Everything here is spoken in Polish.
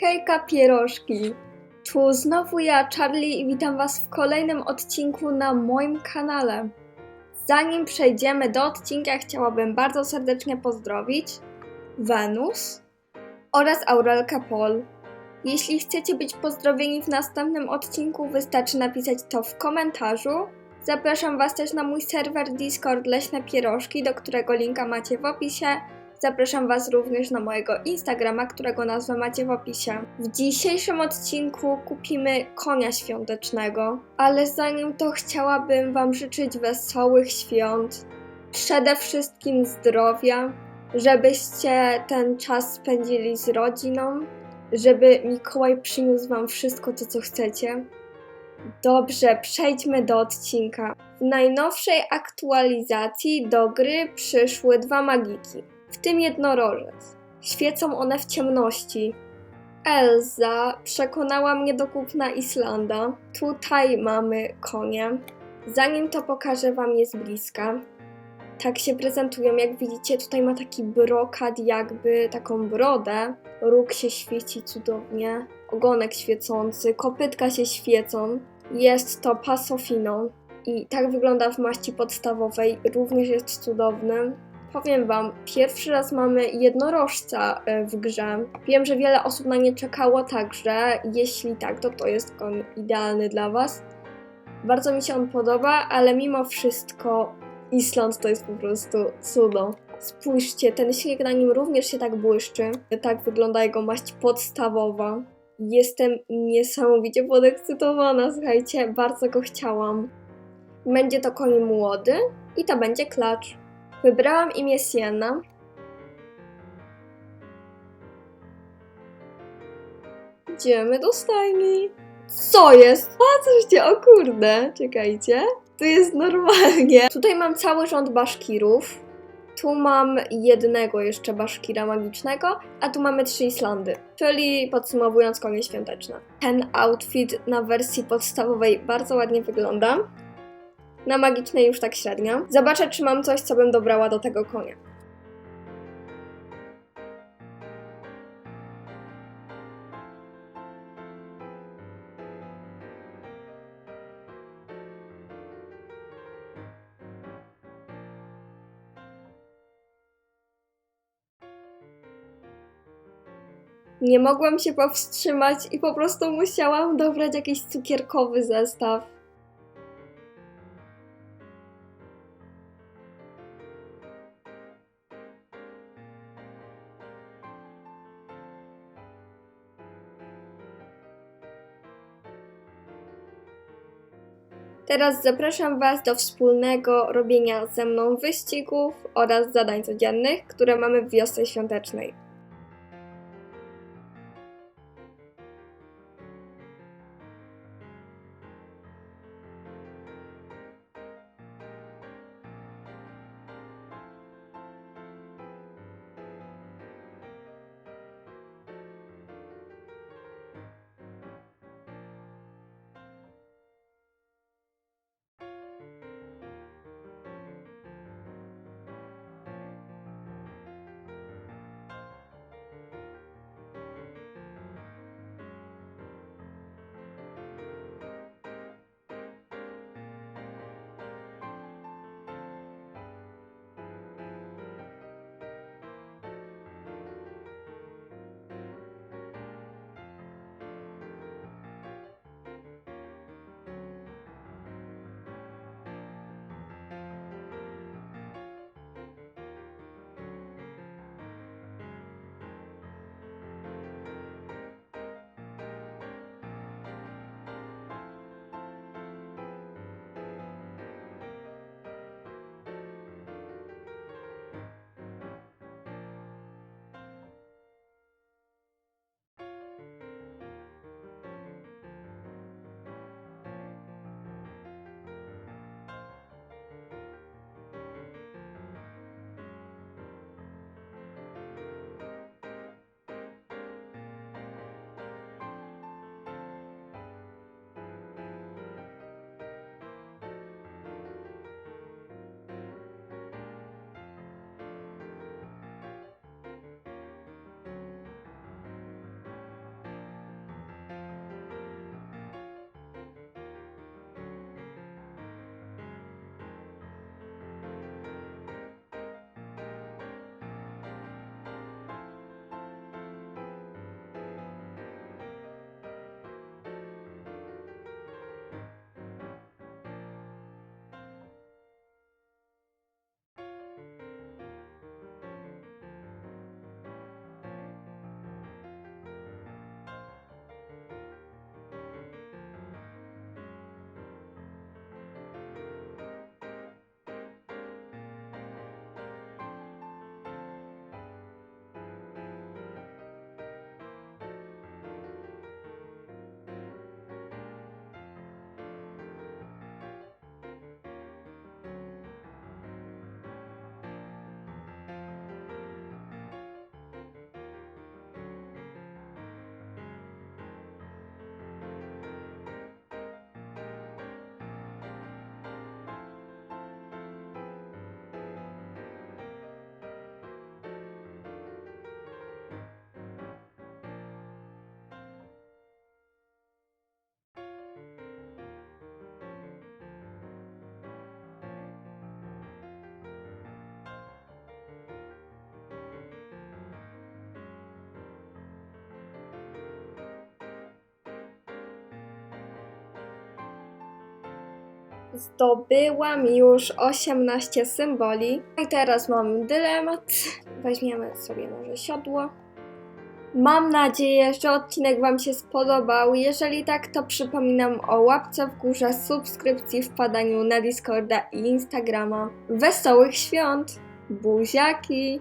Hejka pierożki! Tu znowu ja, Charlie i witam Was w kolejnym odcinku na moim kanale. Zanim przejdziemy do odcinka, chciałabym bardzo serdecznie pozdrowić Wenus oraz Aurelkę Pol. Jeśli chcecie być pozdrowieni w następnym odcinku, wystarczy napisać to w komentarzu. Zapraszam Was też na mój serwer Discord Leśne Pierożki, do którego linka macie w opisie. Zapraszam Was również na mojego Instagrama, którego nazwę macie w opisie. W dzisiejszym odcinku kupimy konia świątecznego, ale zanim to chciałabym Wam życzyć wesołych świąt, przede wszystkim zdrowia, żebyście ten czas spędzili z rodziną, żeby Mikołaj przyniósł Wam wszystko to, co chcecie. Dobrze, przejdźmy do odcinka. W najnowszej aktualizacji do gry przyszły dwa magiki, w tym jednorożec. Świecą one w ciemności. Elza przekonała mnie do kupna Islanda. Tutaj mamy konie. Zanim to pokażę Wam je z bliska. Tak się prezentują, jak widzicie, tutaj ma taki brokat, jakby taką brodę. Róg się świeci cudownie, ogonek świecący, kopytka się świecą. Jest to pasofino i tak wygląda w maści podstawowej, również jest cudowny. Powiem Wam, pierwszy raz mamy jednorożca e, w grze. Wiem, że wiele osób na nie czekało, także jeśli tak, to to jest koń idealny dla Was. Bardzo mi się on podoba, ale mimo wszystko Island to jest po prostu cudo. Spójrzcie, ten śnieg na nim również się tak błyszczy. Tak wygląda jego maść podstawowa. Jestem niesamowicie podekscytowana, słuchajcie, bardzo go chciałam. Będzie to koń młody i to będzie klacz. Wybrałam imię Sienna. Idziemy do stajni. Co jest? Patrzcie, o kurde, czekajcie. Tu jest normalnie. Tutaj mam cały rząd baszkirów. Tu mam jednego jeszcze baszkira magicznego, a tu mamy trzy Islandy, czyli podsumowując konie świąteczne. Ten outfit na wersji podstawowej bardzo ładnie wygląda. Na magicznej już tak średnio. Zobaczę, czy mam coś, co bym dobrała do tego konia. Nie mogłam się powstrzymać i po prostu musiałam dobrać jakiś cukierkowy zestaw. Teraz zapraszam Was do wspólnego robienia ze mną wyścigów oraz zadań codziennych, które mamy w wiosce świątecznej. Zdobyłam już 18 symboli. I teraz mam dylemat. Weźmiemy sobie może siodło. Mam nadzieję, że odcinek Wam się spodobał. Jeżeli tak, to przypominam o łapce w górze, subskrypcji, wpadaniu na Discorda i Instagrama. Wesołych świąt! Buziaki!